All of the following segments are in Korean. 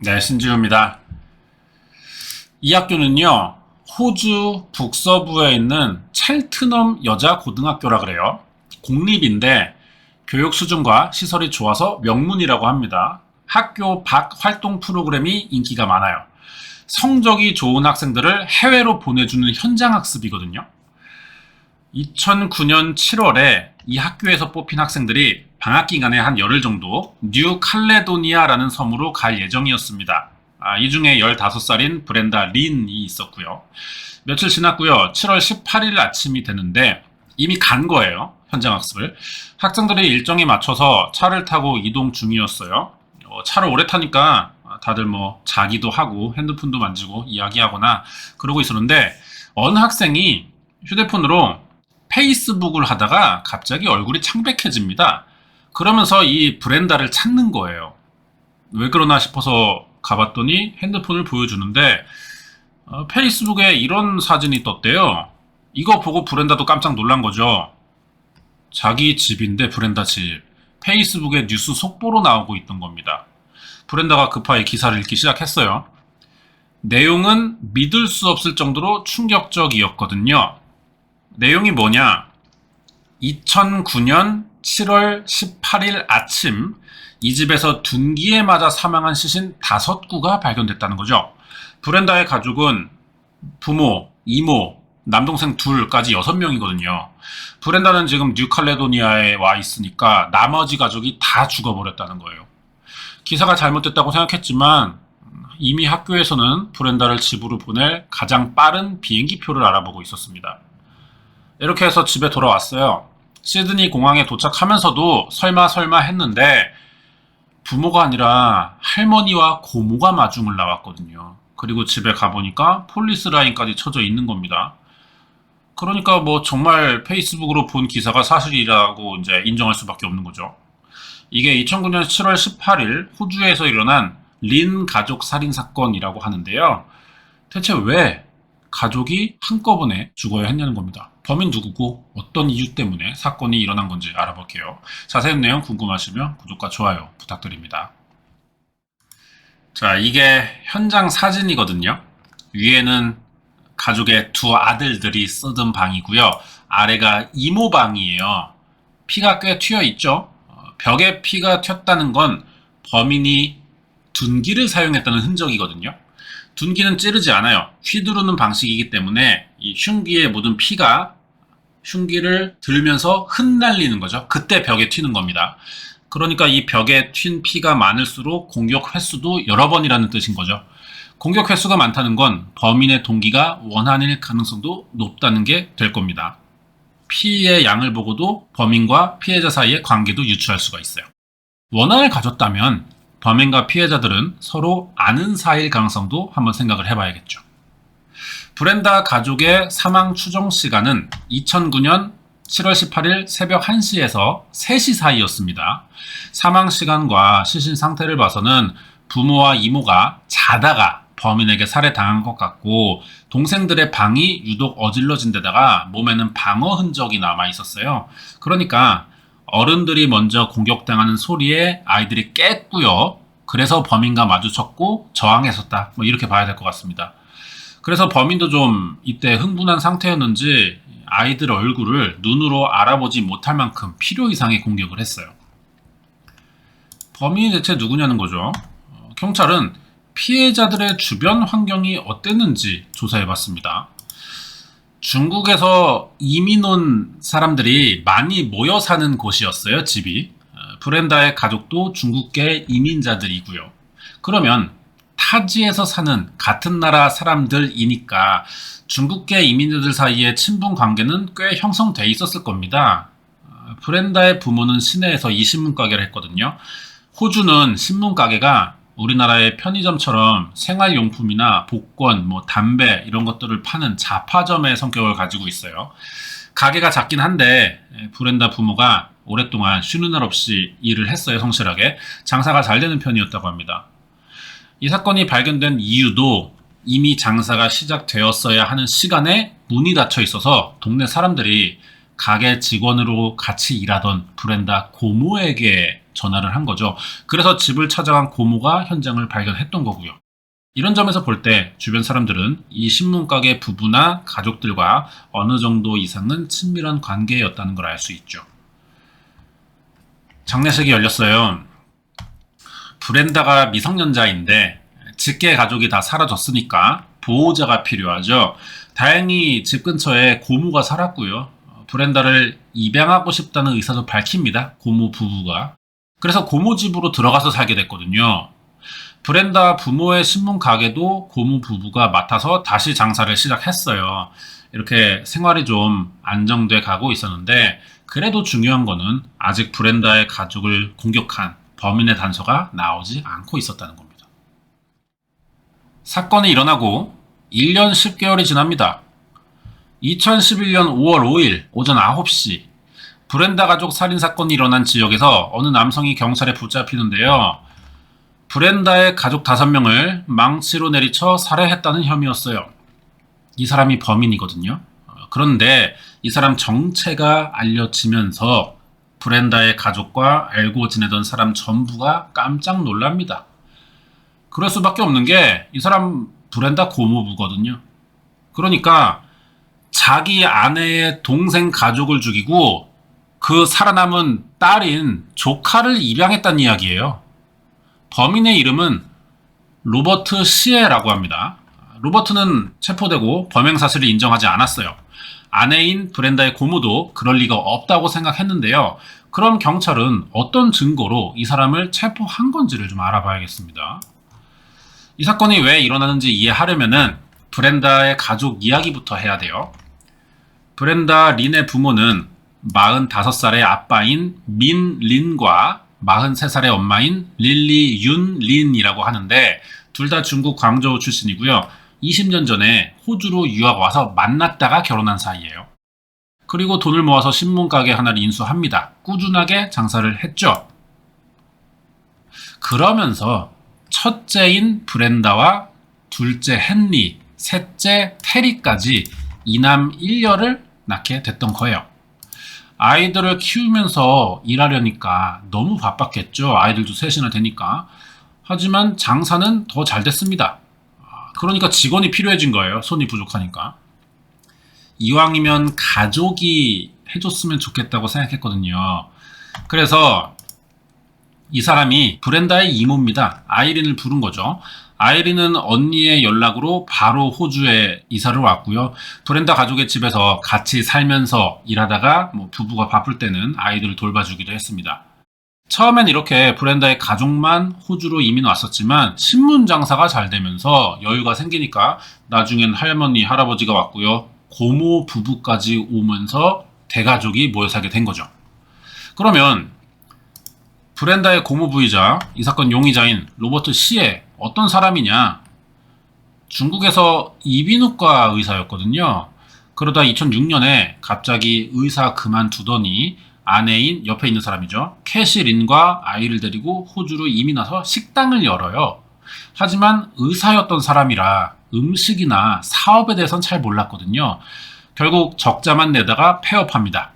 네, 신지우입니다. 이 학교는요, 호주 북서부에 있는 첼트넘 여자 고등학교라 그래요. 공립인데 교육 수준과 시설이 좋아서 명문이라고 합니다. 학교 밖 활동 프로그램이 인기가 많아요. 성적이 좋은 학생들을 해외로 보내주는 현장 학습이거든요. 2009년 7월에 이 학교에서 뽑힌 학생들이 방학 기간에 한 열흘 정도 뉴 칼레도니아라는 섬으로 갈 예정이었습니다. 아, 이 중에 15살인 브렌다 린이 있었고요. 며칠 지났고요. 7월 18일 아침이 되는데 이미 간 거예요. 현장 학습을. 학생들이 일정에 맞춰서 차를 타고 이동 중이었어요. 어, 차를 오래 타니까 다들 뭐 자기도 하고 핸드폰도 만지고 이야기하거나 그러고 있었는데 어느 학생이 휴대폰으로 페이스북을 하다가 갑자기 얼굴이 창백해집니다. 그러면서 이 브렌다를 찾는 거예요. 왜 그러나 싶어서 가봤더니 핸드폰을 보여주는데 어, 페이스북에 이런 사진이 떴대요. 이거 보고 브렌다도 깜짝 놀란 거죠. 자기 집인데 브렌다 집. 페이스북에 뉴스 속보로 나오고 있던 겁니다. 브렌다가 급하게 기사를 읽기 시작했어요. 내용은 믿을 수 없을 정도로 충격적이었거든요. 내용이 뭐냐? 2009년 7월 18일 아침 이 집에서 둔기에 맞아 사망한 시신 다섯 구가 발견됐다는 거죠. 브렌다의 가족은 부모, 이모, 남동생 둘까지 여섯 명이거든요. 브렌다는 지금 뉴칼레도니아에 와 있으니까 나머지 가족이 다 죽어버렸다는 거예요. 기사가 잘못됐다고 생각했지만 이미 학교에서는 브렌다를 집으로 보낼 가장 빠른 비행기표를 알아보고 있었습니다. 이렇게 해서 집에 돌아왔어요. 시드니 공항에 도착하면서도 설마 설마 했는데 부모가 아니라 할머니와 고모가 마중을 나왔거든요. 그리고 집에 가보니까 폴리스 라인까지 쳐져 있는 겁니다. 그러니까 뭐 정말 페이스북으로 본 기사가 사실이라고 이제 인정할 수밖에 없는 거죠. 이게 2009년 7월 18일 호주에서 일어난 린 가족 살인 사건이라고 하는데요. 대체 왜 가족이 한꺼번에 죽어야 했냐는 겁니다. 범인 누구고 어떤 이유 때문에 사건이 일어난 건지 알아볼게요. 자세한 내용 궁금하시면 구독과 좋아요 부탁드립니다. 자, 이게 현장 사진이거든요. 위에는 가족의 두 아들들이 쓰던 방이고요. 아래가 이모 방이에요. 피가 꽤 튀어 있죠. 어, 벽에 피가 튀었다는 건 범인이 둔기를 사용했다는 흔적이거든요. 둔기는 찌르지 않아요. 휘두르는 방식이기 때문에 이 흉기에 묻은 피가 흉기를 들면서 흩날리는 거죠. 그때 벽에 튀는 겁니다. 그러니까 이 벽에 튄 피가 많을수록 공격 횟수도 여러 번이라는 뜻인 거죠. 공격 횟수가 많다는 건 범인의 동기가 원한일 가능성도 높다는 게 될 겁니다. 피의 양을 보고도 범인과 피해자 사이의 관계도 유추할 수가 있어요. 원한을 가졌다면 범인과 피해자들은 서로 아는 사이일 가능성도 한번 생각을 해봐야겠죠. 브렌다 가족의 사망 추정 시간은 2009년 7월 18일 새벽 1시에서 3시 사이였습니다. 사망 시간과 시신 상태를 봐서는 부모와 이모가 자다가 범인에게 살해당한 것 같고 동생들의 방이 유독 어질러진 데다가 몸에는 방어 흔적이 남아 있었어요. 그러니까 어른들이 먼저 공격당하는 소리에 아이들이 깼고요. 그래서 범인과 마주쳤고 저항했었다. 뭐 이렇게 봐야 될 것 같습니다. 그래서 범인도 좀 이때 흥분한 상태였는지 아이들 얼굴을 눈으로 알아보지 못할 만큼 필요 이상의 공격을 했어요. 범인이 대체 누구냐는 거죠. 어, 경찰은 피해자들의 주변 환경이 어땠는지 조사해 봤습니다. 중국에서 이민 온 사람들이 많이 모여 사는 곳이었어요, 집이. 어, 브렌다의 가족도 중국계 이민자들이고요. 그러면 타지에서 사는 같은 나라 사람들이니까 중국계 이민자들 사이의 친분 관계는 꽤 형성돼 있었을 겁니다. 어, 브렌다의 부모는 시내에서 이 신문 가게를 했거든요. 호주는 신문 가게가 우리나라의 편의점처럼 생활용품이나 복권, 뭐 담배 이런 것들을 파는 자파점의 성격을 가지고 있어요. 가게가 작긴 한데 예, 브렌다 부모가 오랫동안 쉬는 날 없이 일을 했어요, 성실하게. 장사가 잘 되는 편이었다고 합니다. 이 사건이 발견된 이유도 이미 장사가 시작되었어야 하는 시간에 문이 닫혀 있어서 동네 사람들이 가게 직원으로 같이 일하던 브렌다 고모에게 전화를 한 거죠. 그래서 집을 찾아간 고모가 현장을 발견했던 거고요. 이런 점에서 볼 때 주변 사람들은 이 신문가게 부부나 가족들과 어느 정도 이상은 친밀한 관계였다는 걸 알 수 있죠. 장례식이 열렸어요. 브렌다가 미성년자인데 직계 가족이 다 사라졌으니까 보호자가 필요하죠. 다행히 집 근처에 고모가 살았고요. 브렌다를 입양하고 싶다는 의사도 밝힙니다. 고모 부부가. 그래서 고모 집으로 들어가서 살게 됐거든요. 브렌다 부모의 신문 가게도 고모 부부가 맡아서 다시 장사를 시작했어요. 이렇게 생활이 좀 안정돼 가고 있었는데 그래도 중요한 거는 아직 브렌다의 가족을 공격한 범인의 단서가 나오지 않고 있었다는 겁니다. 사건이 일어나고 1년 10개월이 지납니다. 2011년 5월 5일 오전 9시 브렌다 가족 살인 사건이 일어난 지역에서 어느 남성이 경찰에 붙잡히는데요. 브렌다의 가족 5명을 망치로 내리쳐 살해했다는 혐의였어요. 이 사람이 범인이거든요. 어, 그런데 이 사람 정체가 알려지면서 브렌다의 가족과 알고 지내던 사람 전부가 깜짝 놀랍니다. 그럴 수밖에 없는 게 이 사람 브렌다 고모부거든요. 그러니까 자기 아내의 동생 가족을 죽이고 그 살아남은 딸인 조카를 입양했다는 이야기예요. 범인의 이름은 로버트 시에라고 합니다. 로버트는 체포되고 범행 사실을 인정하지 않았어요. 아내인 브렌다의 고모도 그럴 리가 없다고 생각했는데요. 그럼 경찰은 어떤 증거로 이 사람을 체포한 건지를 좀 알아봐야겠습니다. 이 사건이 왜 일어나는지 이해하려면은 브렌다의 가족 이야기부터 해야 돼요. 브렌다 린의 부모는 45살의 아빠인 민 린과 43살의 엄마인 릴리 윤 린이라고 하는데 둘 다 중국 광저우 출신이고요. 20년 전에 호주로 유학 와서 만났다가 결혼한 사이예요. 그리고 돈을 모아서 신문 가게 하나를 인수합니다. 꾸준하게 장사를 했죠. 그러면서 첫째인 브렌다와 둘째 헨리, 셋째 테리까지 이남 1녀를 낳게 됐던 거예요. 아이들을 키우면서 일하려니까 너무 바빴겠죠. 아이들도 셋이나 되니까. 하지만 장사는 더 잘 됐습니다. 그러니까 직원이 필요해진 거예요. 손이 부족하니까. 이왕이면 가족이 해줬으면 좋겠다고 생각했거든요. 그래서 이 사람이 브렌다의 이모입니다. 아이린을 부른 거죠. 아이린은 언니의 연락으로 바로 호주에 이사를 왔고요. 브렌다 가족의 집에서 같이 살면서 일하다가 뭐 부부가 바쁠 때는 아이들을 돌봐주기도 했습니다. 처음엔 이렇게 브렌다의 가족만 호주로 이민 왔었지만 신문 장사가 잘 되면서 여유가 생기니까 나중엔 할머니, 할아버지가 왔고요. 고모 부부까지 오면서 대가족이 모여 살게 된 거죠. 그러면 브렌다의 고모부이자 이 사건 용의자인 로버트 시에 어떤 사람이냐? 중국에서 이비인후과 의사였거든요. 그러다 2006년에 갑자기 의사 그만두더니 아내인 옆에 있는 사람이죠. 캐시린과 아이를 데리고 호주로 이민 와서 식당을 열어요. 하지만 의사였던 사람이라 음식이나 사업에 대해선 잘 몰랐거든요. 결국 적자만 내다가 폐업합니다.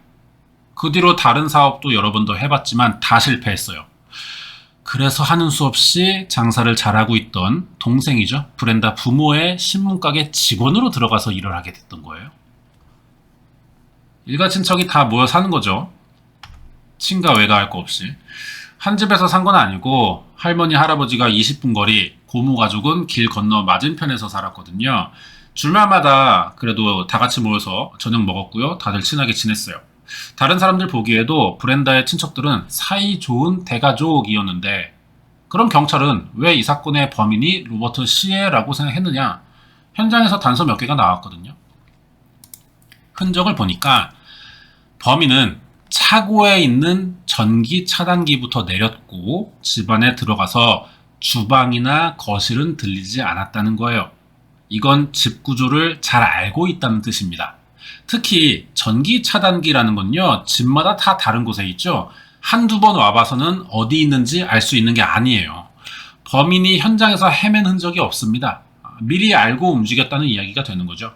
그 뒤로 다른 사업도 여러 번 더 해봤지만 다 실패했어요. 그래서 하는 수 없이 장사를 잘하고 있던 동생이죠. 브렌다 부모의 신문가게 직원으로 들어가서 일을 하게 됐던 거예요. 일가 친척이 다 모여 사는 거죠. 친가 외가 할 거 없이. 한 집에서 산 건 아니고 할머니 할아버지가 20분 거리, 고모 가족은 길 건너 맞은편에서 살았거든요. 주말마다 그래도 다 같이 모여서 저녁 먹었고요. 다들 친하게 지냈어요. 다른 사람들 보기에도 브렌다의 친척들은 사이 좋은 대가족이었는데 그럼 경찰은 왜 이 사건의 범인이 로버트 시에라고 생각했느냐? 현장에서 단서 몇 개가 나왔거든요. 흔적을 보니까 범인은 차고에 있는 전기 차단기부터 내렸고 집안에 들어가서 주방이나 거실은 들리지 않았다는 거예요. 이건 집 구조를 잘 알고 있다는 뜻입니다. 특히 전기 차단기라는 건요, 집마다 다 다른 곳에 있죠. 한두 번 와봐서는 어디 있는지 알 수 있는 게 아니에요. 범인이 현장에서 헤맨 흔적이 없습니다. 미리 알고 움직였다는 이야기가 되는 거죠.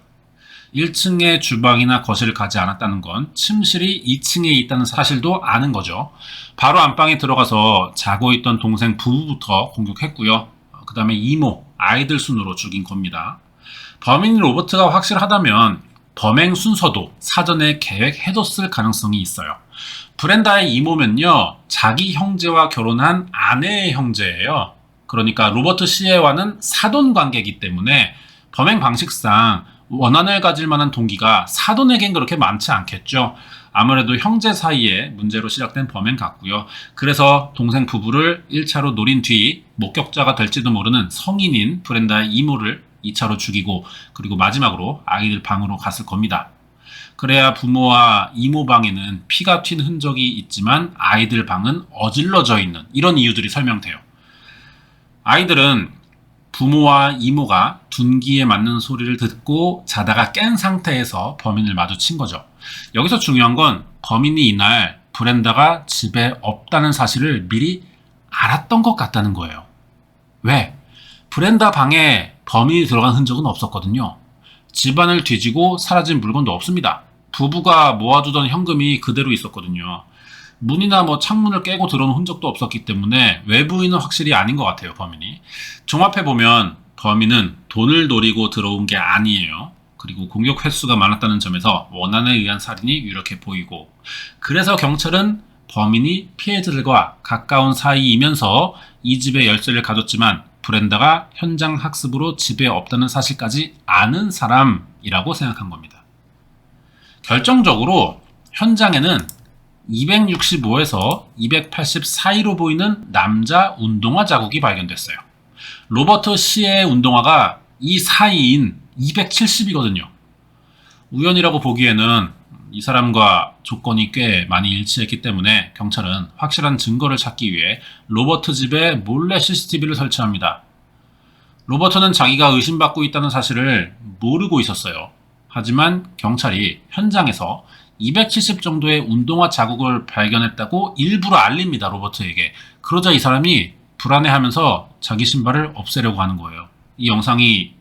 1층에 주방이나 거실을 가지 않았다는 건 침실이 2층에 있다는 사실도 아는 거죠. 바로 안방에 들어가서 자고 있던 동생 부부부터 공격했고요. 그 다음에 이모, 아이들 순으로 죽인 겁니다. 범인 로버트가 확실하다면 범행 순서도 사전에 계획해뒀을 가능성이 있어요. 브렌다의 이모면요, 자기 형제와 결혼한 아내의 형제예요. 그러니까 로버트 시에와는 사돈 관계이기 때문에 범행 방식상 원한을 가질 만한 동기가 사돈에겐 그렇게 많지 않겠죠. 아무래도 형제 사이에 문제로 시작된 범행 같고요. 그래서 동생 부부를 1차로 노린 뒤 목격자가 될지도 모르는 성인인 브렌다의 이모를 2차로 죽이고 그리고 마지막으로 아이들 방으로 갔을 겁니다. 그래야 부모와 이모 방에는 피가 튄 흔적이 있지만 아이들 방은 어질러져 있는 이런 이유들이 설명돼요. 아이들은 부모와 이모가 둔기에 맞는 소리를 듣고 자다가 깬 상태에서 범인을 마주친 거죠. 여기서 중요한 건 범인이 이날 브렌다가 집에 없다는 사실을 미리 알았던 것 같다는 거예요. 왜? 브렌다 방에 범인이 들어간 흔적은 없었거든요. 집안을 뒤지고 사라진 물건도 없습니다. 부부가 모아두던 현금이 그대로 있었거든요. 문이나 뭐 창문을 깨고 들어온 흔적도 없었기 때문에 외부인은 확실히 아닌 것 같아요, 범인이. 종합해 보면 범인은 돈을 노리고 들어온 게 아니에요. 그리고 공격 횟수가 많았다는 점에서 원한에 의한 살인이 유력해 보이고, 그래서 경찰은 범인이 피해자들과 가까운 사이이면서 이 집의 열쇠를 가졌지만 브렌다가 현장 학습으로 집에 없다는 사실까지 아는 사람이라고 생각한 겁니다. 결정적으로 현장에는 265에서 280 사이로 보이는 남자 운동화 자국이 발견됐어요. 로버트 시의 운동화가 이 사이인 270이거든요. 우연이라고 보기에는 이 사람과 조건이 꽤 많이 일치했기 때문에 경찰은 확실한 증거를 찾기 위해 로버트 집에 몰래 CCTV를 설치합니다. 로버트는 자기가 의심받고 있다는 사실을 모르고 있었어요. 하지만 경찰이 현장에서 270 정도의 운동화 자국을 발견했다고 일부러 알립니다, 로버트에게. 그러자 이 사람이 불안해하면서 자기 신발을 없애려고 하는 거예요. 이 영상이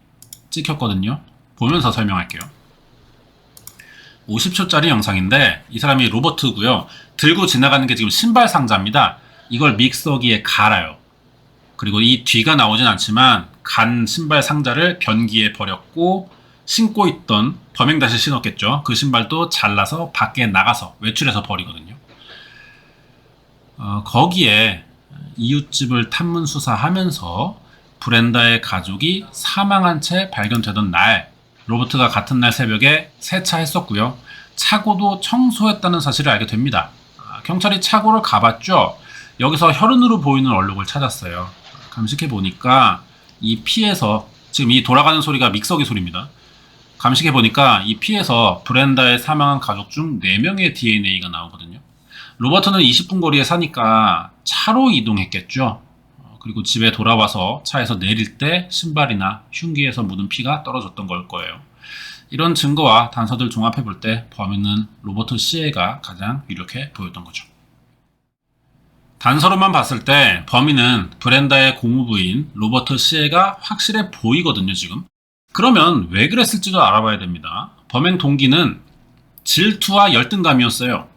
찍혔거든요. 보면서 설명할게요. 50초짜리 영상인데 이 사람이 로버트고요. 들고 지나가는 게 지금 신발 상자입니다. 이걸 믹서기에 갈아요. 그리고 이 뒤가 나오진 않지만 간 신발 상자를 변기에 버렸고 신고 있던 범행 다시 신었겠죠. 그 신발도 잘라서 밖에 나가서 외출해서 버리거든요. 어, 거기에 이웃집을 탐문 수사하면서 브렌다의 가족이 사망한 채 발견되던 날 로버트가 같은 날 새벽에 세차했었고요. 차고도 청소했다는 사실을 알게 됩니다. 아, 경찰이 차고를 가봤죠. 여기서 혈흔으로 보이는 얼룩을 찾았어요. 감식해 보니까 이 피에서 지금 이 돌아가는 소리가 믹서기 소리입니다. 감식해 보니까 이 피에서 브렌다의 사망한 가족 중 4명의 DNA가 나오거든요. 로버트는 20분 거리에 사니까 차로 이동했겠죠. 어, 그리고 집에 돌아와서 차에서 내릴 때 신발이나 흉기에서 묻은 피가 떨어졌던 걸 거예요. 이런 증거와 단서들 종합해 볼 때 범인은 로버트 시에가 가장 유력해 보였던 거죠. 단서로만 봤을 때 범인은 브렌다의 고무부인 로버트 시에가 확실해 보이거든요, 지금. 그러면 왜 그랬을지도 알아봐야 됩니다. 범행 동기는 질투와 열등감이었어요.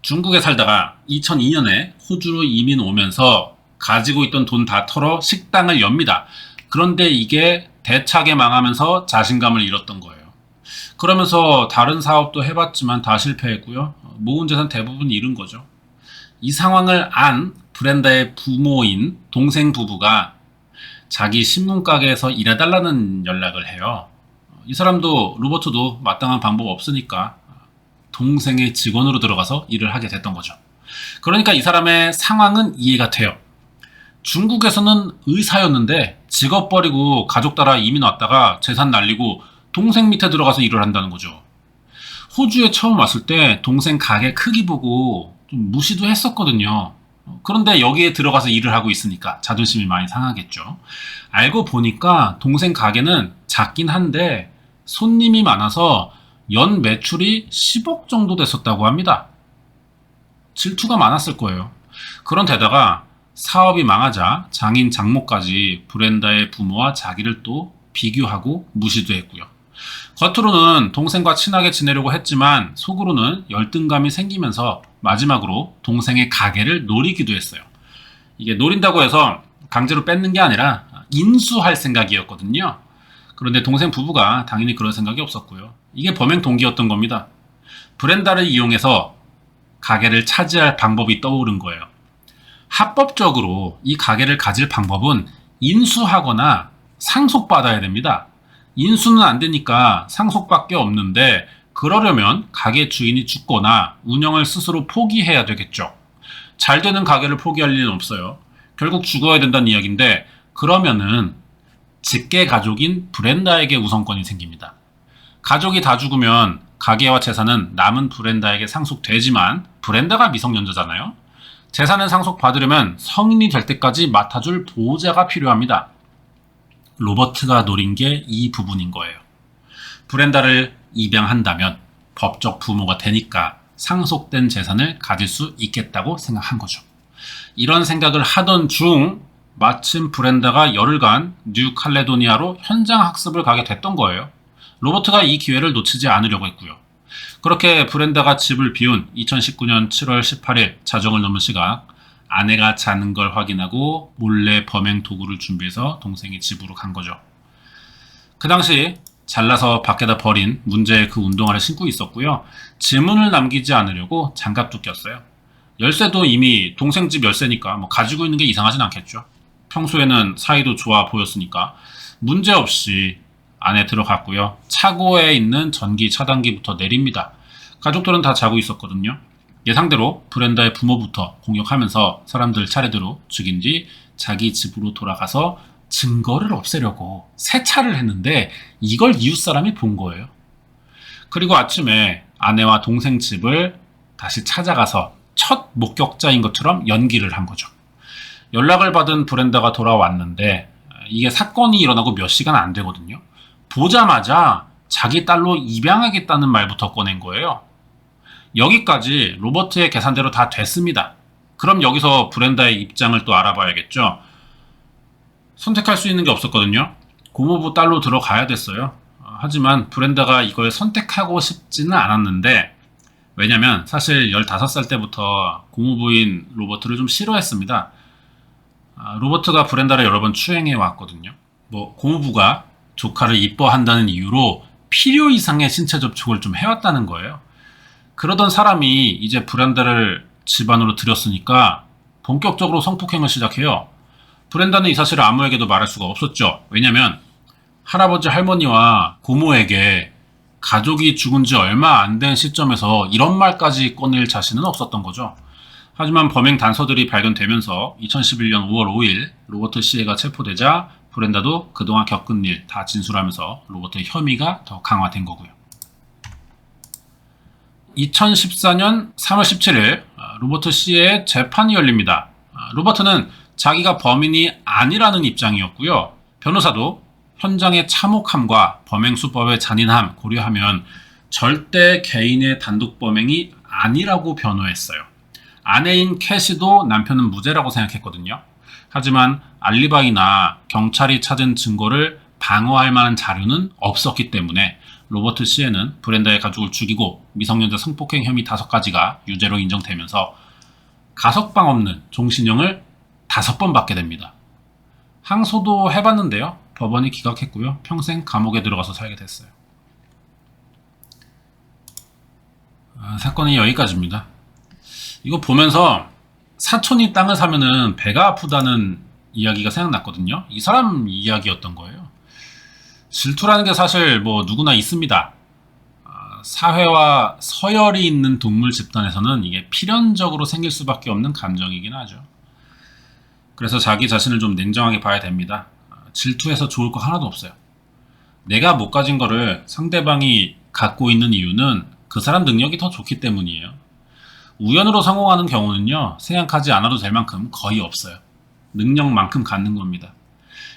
중국에 살다가 2002년에 호주로 이민 오면서 가지고 있던 돈 다 털어 식당을 엽니다. 그런데 이게 대차게 망하면서 자신감을 잃었던 거예요. 그러면서 다른 사업도 해봤지만 다 실패했고요. 모은 재산 대부분 잃은 거죠. 이 상황을 안 브렌다의 부모인 동생 부부가 자기 신문 가게에서 일해달라는 연락을 해요. 이 사람도 로버트도 마땅한 방법 없으니까 동생의 직원으로 들어가서 일을 하게 됐던 거죠. 그러니까 이 사람의 상황은 이해가 돼요. 중국에서는 의사였는데 직업 버리고 가족 따라 이민 왔다가 재산 날리고 동생 밑에 들어가서 일을 한다는 거죠. 호주에 처음 왔을 때 동생 가게 크기 보고 좀 무시도 했었거든요. 그런데 여기에 들어가서 일을 하고 있으니까 자존심이 많이 상하겠죠. 알고 보니까 동생 가게는 작긴 한데 손님이 많아서 연 매출이 10억 정도 됐었다고 합니다. 질투가 많았을 거예요. 그런 데다가 사업이 망하자 장인 장모까지 브렌다의 부모와 자기를 또 비교하고 무시도 했고요. 겉으로는 동생과 친하게 지내려고 했지만 속으로는 열등감이 생기면서 마지막으로 동생의 가게를 노리기도 했어요. 이게 노린다고 해서 강제로 뺏는 게 아니라 인수할 생각이었거든요. 그런데 동생 부부가 당연히 그런 생각이 없었고요. 이게 범행 동기였던 겁니다. 브렌다를 이용해서 가게를 차지할 방법이 떠오른 거예요. 합법적으로 이 가게를 가질 방법은 인수하거나 상속받아야 됩니다. 인수는 안 되니까 상속밖에 없는데 그러려면 가게 주인이 죽거나 운영을 스스로 포기해야 되겠죠. 잘 되는 가게를 포기할 리는 없어요. 결국 죽어야 된다는 이야기인데 그러면은 직계 가족인 브렌다에게 우선권이 생깁니다. 가족이 다 죽으면 가게와 재산은 남은 브렌다에게 상속되지만 브렌다가 미성년자잖아요. 재산을 상속받으려면 성인이 될 때까지 맡아줄 보호자가 필요합니다. 로버트가 노린 게 이 부분인 거예요. 브렌다를 입양한다면 법적 부모가 되니까 상속된 재산을 가질 수 있겠다고 생각한 거죠. 이런 생각을 하던 중 마침 브렌다가 열흘간 뉴 칼레도니아로 현장 학습을 가게 됐던 거예요. 로버트가 이 기회를 놓치지 않으려고 했고요. 그렇게 브렌다가 집을 비운 2019년 7월 18일 자정을 넘은 시각 아내가 자는 걸 확인하고 몰래 범행 도구를 준비해서 동생이 집으로 간 거죠. 그 당시 잘라서 밖에다 버린 문제의 그 운동화를 신고 있었고요. 지문을 남기지 않으려고 장갑도 꼈어요. 열쇠도 이미 동생 집 열쇠니까 뭐 가지고 있는 게 이상하진 않겠죠. 평소에는 사이도 좋아 보였으니까 문제 없이 안에 들어갔고요. 차고에 있는 전기 차단기부터 내립니다. 가족들은 다 자고 있었거든요. 예상대로 브렌다의 부모부터 공격하면서 사람들 차례대로 죽인 뒤 자기 집으로 돌아가서 증거를 없애려고 세차를 했는데 이걸 이웃 사람이 본 거예요. 그리고 아침에 아내와 동생 집을 다시 찾아가서 첫 목격자인 것처럼 연기를 한 거죠. 연락을 받은 브렌다가 돌아왔는데 이게 사건이 일어나고 몇 시간 안 되거든요. 보자마자 자기 딸로 입양하겠다는 말부터 꺼낸 거예요. 여기까지 로버트의 계산대로 다 됐습니다. 그럼 여기서 브렌다의 입장을 또 알아봐야겠죠. 선택할 수 있는 게 없었거든요. 고모부 딸로 들어가야 됐어요. 하지만 브렌다가 이걸 선택하고 싶지는 않았는데 왜냐면 사실 15살 때부터 고모부인 로버트를 좀 싫어했습니다. 아, 로버트가 브렌다를 여러 번 추행해 왔거든요. 뭐 고모부가 조카를 이뻐한다는 이유로 필요 이상의 신체 접촉을 좀 해왔다는 거예요. 그러던 사람이 이제 브렌다를 집안으로 들였으니까 본격적으로 성폭행을 시작해요. 브렌다는 이 사실을 아무에게도 말할 수가 없었죠. 왜냐면 할아버지 할머니와 고모에게 가족이 죽은 지 얼마 안 된 시점에서 이런 말까지 꺼낼 자신은 없었던 거죠. 하지만 범행 단서들이 발견되면서 2011년 5월 5일 로버트 시에가 체포되자 브렌다도 그동안 겪은 일 다 진술하면서 로버트의 혐의가 더 강화된 거고요. 2014년 3월 17일 로버트 씨의 재판이 열립니다. 아, 로버트는 자기가 범인이 아니라는 입장이었고요. 변호사도 현장의 참혹함과 범행 수법의 잔인함 고려하면 절대 개인의 단독 범행이 아니라고 변호했어요. 아내인 캐시도 남편은 무죄라고 생각했거든요. 하지만 알리바이나 경찰이 찾은 증거를 방어할 만한 자료는 없었기 때문에 로버트 시에는 브렌다의 가족을 죽이고 미성년자 성폭행 혐의 다섯 가지가 유죄로 인정되면서 가석방 없는 종신형을 다섯 번 받게 됩니다. 항소도 해봤는데요. 법원이 기각했고요. 평생 감옥에 들어가서 살게 됐어요. 아, 사건이 여기까지입니다. 이거 보면서 사촌이 땅을 사면은 배가 아프다는 이야기가 생각났거든요. 이 사람 이야기였던 거예요. 질투라는 게 사실 뭐 누구나 있습니다. 아, 사회와 서열이 있는 동물 집단에서는 이게 필연적으로 생길 수밖에 없는 감정이긴 하죠. 그래서 자기 자신을 좀 냉정하게 봐야 됩니다. 아, 질투해서 좋을 거 하나도 없어요. 내가 못 가진 거를 상대방이 갖고 있는 이유는 그 사람 능력이 더 좋기 때문이에요. 우연으로 성공하는 경우는요, 생각하지 않아도 될 만큼 거의 없어요. 능력만큼 갖는 겁니다.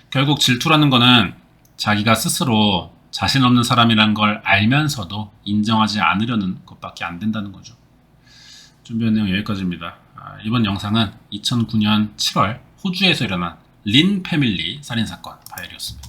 결국 질투라는 거는 자기가 스스로 자신 없는 사람이라는 걸 알면서도 인정하지 않으려는 것밖에 안 된다는 거죠. 준비한 내용 여기까지입니다. 아, 이번 영상은 2009년 7월 호주에서 일어난 린 패밀리 살인사건 파일이었습니다.